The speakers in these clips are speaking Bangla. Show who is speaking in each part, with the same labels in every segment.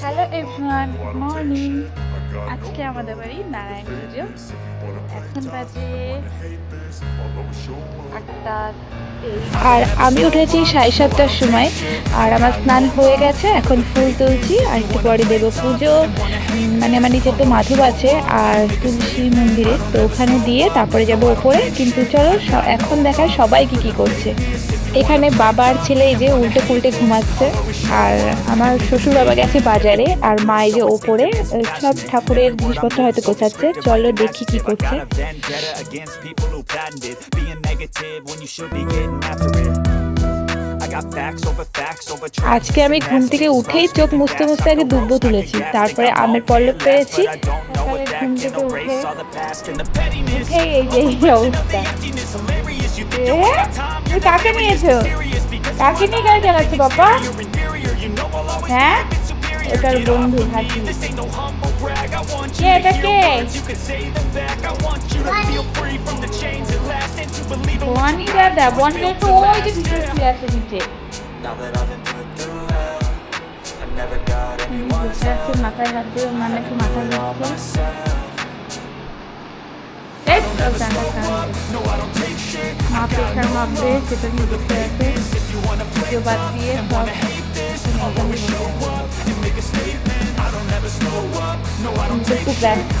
Speaker 1: Hello everyone good morning. আজকে আমাদের বাড়ি নারায়ণ পুজো। এখন বাজে আটটা। আর আমি উঠেছি সাড়ে সাতটার সময়। আর আমার স্নান হয়ে গেছে, এখন ফুল তুলছি, আর একটু পরে দেবো পুজো। মানে আমার নিচে তো মাধব আছে, আর তুলসী মন্দিরে। তো ওখানে দিয়ে তারপরে যাব ওপরে। কিন্তু চলো এখন দেখায় সবাই কি কি করছে। এখানে বাবার ছেলে এই যে উল্টে পুল্টে ঘুমাচ্ছে আর আমার শ্বশুর বাবা গেছে বাজারে আর মা এই যে ওপরে সব ঠাকুরের জিনিসপত্র হয়তো গোছাচ্ছে চলো দেখি কি করছে. আজকে আমি ঘুম থেকে উঠেই চোখ মুছতে মুছতে আগে দুব্ব তুলেছি, তারপরে আমের পল্লব পেয়েছি সকালে ঘুম থেকে উঠে উঠেই এই যে এই অবস্থা তুমি কাকে নিয়েছো কাকে নিয়ে গাড়ি চালাচ্ছে বাবা হ্যাঁ এটার বন্ধু হাসি কে এটা কে বনি দাদা বনি তো ওই যে ভিতরে শুয়ে আছে নিচে বসে আছে মাথায় হাত দিয়ে মানে একটু মাথায় দিচ্ছে
Speaker 2: myself.
Speaker 1: এই তো গানটা খারাপ মা প্রেশার মাপবে সেটা নিয়ে বসে আছে পুজো বাদ দিয়ে সব কিন্তু খুব ব্যস্ত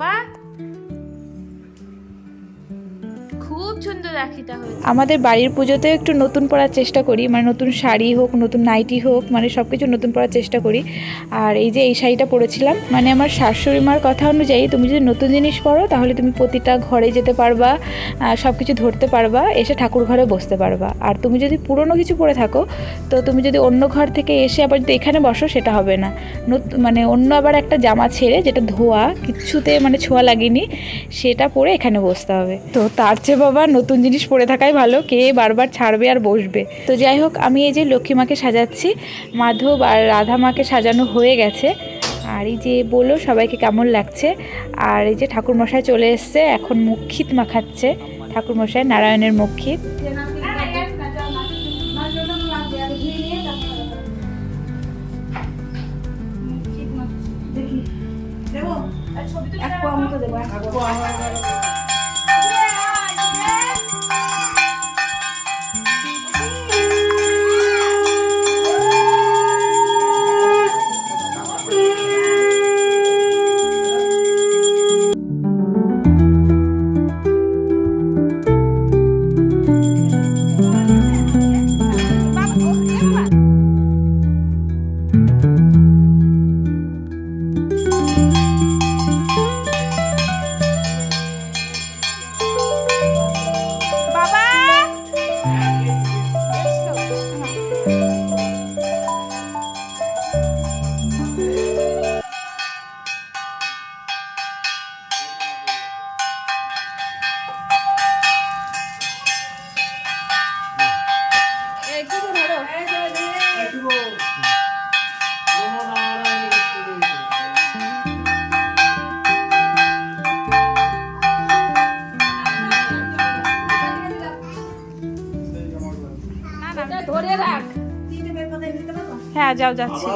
Speaker 1: রাখিটা সুন্দর রাখিটা হয়েছে। আমাদের বাড়ির পুজোতে একটু নতুন পরার চেষ্টা করি মানে নতুন শাড়ি হোক, নতুন নাইটি হোক মানে সব কিছু নতুন পরার চেষ্টা করি। আর এই যে এই শাড়িটা পরেছিলাম মানে আমার শাশুড়ি মার কথা অনুযায়ী তুমি যদি নতুন জিনিস পরো, তাহলে তুমি প্রতিটা ঘরে যেতে পারবা সব কিছু ধরতে পারবা, এসে ঠাকুর ঘরে বসতে পারবা। আর তুমি যদি পুরনো কিছু পরে থাকো, তো তুমি যদি অন্য ঘর থেকে এসে আবার যদি এখানে বসো, সেটা হবে না। মানে অন্য আবার একটা জামা ছেড়ে, যেটা ধোয়া কিচ্ছুতে মানে ছোঁয়া লাগেনি, সেটা পরে এখানে বসতে হবে। তো তার চেয়ে বাবা নতুন জিনিস পরে থাকাই ভালো কে বারবার ছাড়বে আর বসবে। তো যাই হোক আমি এই যে লক্ষ্মী মাকে সাজাচ্ছি মাধব আর রাধা মাকে সাজানো হয়ে গেছে। আর এই যে বলল সবাইকে কেমন লাগছে? আর এই যে ঠাকুর মশাই চলে এসছে এখন মুখিত মাখাচ্ছে। ঠাকুর মশাই নারায়ণের মুখিত বাবা ধরে রাখ। হ্যাঁ যাও যাচ্ছি।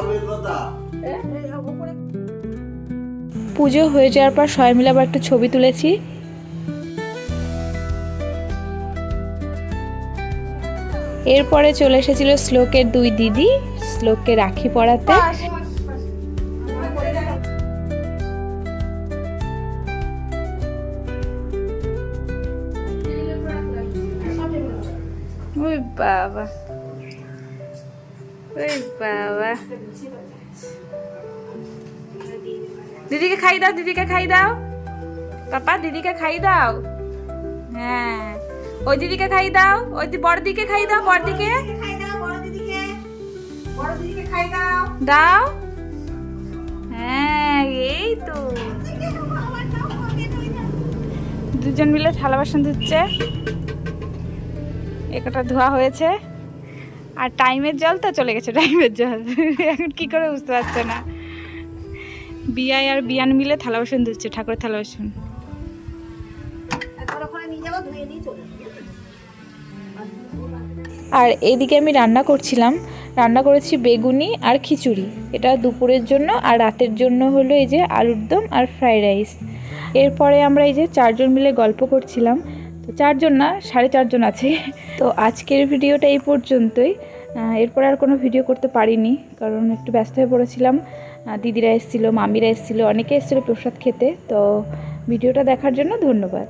Speaker 1: পুজো হয়ে যাওয়ার পর সবাই মিলে আবার একটু ছবি তুলেছি। এরপরে চলে এসেছিল শ্লোকের দুই দিদি শ্লোককে রাখি পরাতে ওই বাবা ওই বাবা দিদিকে খাই দাও দিদিকে খাই দাও। পাপা দিদিকে খাই দাও। হ্যাঁ। ওই দিদিকে খাই দাও, ওই দি- বড় দিকে খাই দাও, বড় দিকে
Speaker 3: খাই দাও বড় দিদিকে। বড় দিদিকে খাই দাও
Speaker 1: দাও। হ্যাঁ এই তো। দুজন মিলে থালা বাসন ধুচ্ছে। একটা ধোয়া হয়েছে। আর টাইমের জল তো চলে গেছে টাইমের জল। এখন কি করে বুঝতে পারছে না? বিয়াই আর বিয়ান মিলে থালা বাসন ধুচ্ছে ঠাকুরের থালা বাসন। আর এদিকে আমি রান্না করছিলাম। রান্না করেছি বেগুনি আর খিচুড়ি। এটা দুপুরের জন্য আর রাতের জন্য হলো এই যে আলুর দম আর ফ্রাইড রাইস। এরপরে আমরা এই যে চারজন মিলে গল্প করছিলাম। তো চারজন না, সাড়ে চারজন আছে। তো আজকের ভিডিওটা এই পর্যন্তই। এরপর আর কোনো ভিডিও করতে পারিনি, কারণ একটু ব্যস্ত হয়ে পড়েছিলাম। দিদিরা এসেছিল, মামিরা এসেছিল, অনেকে এসেছিল প্রসাদ খেতে। তো ভিডিওটা দেখার জন্য ধন্যবাদ।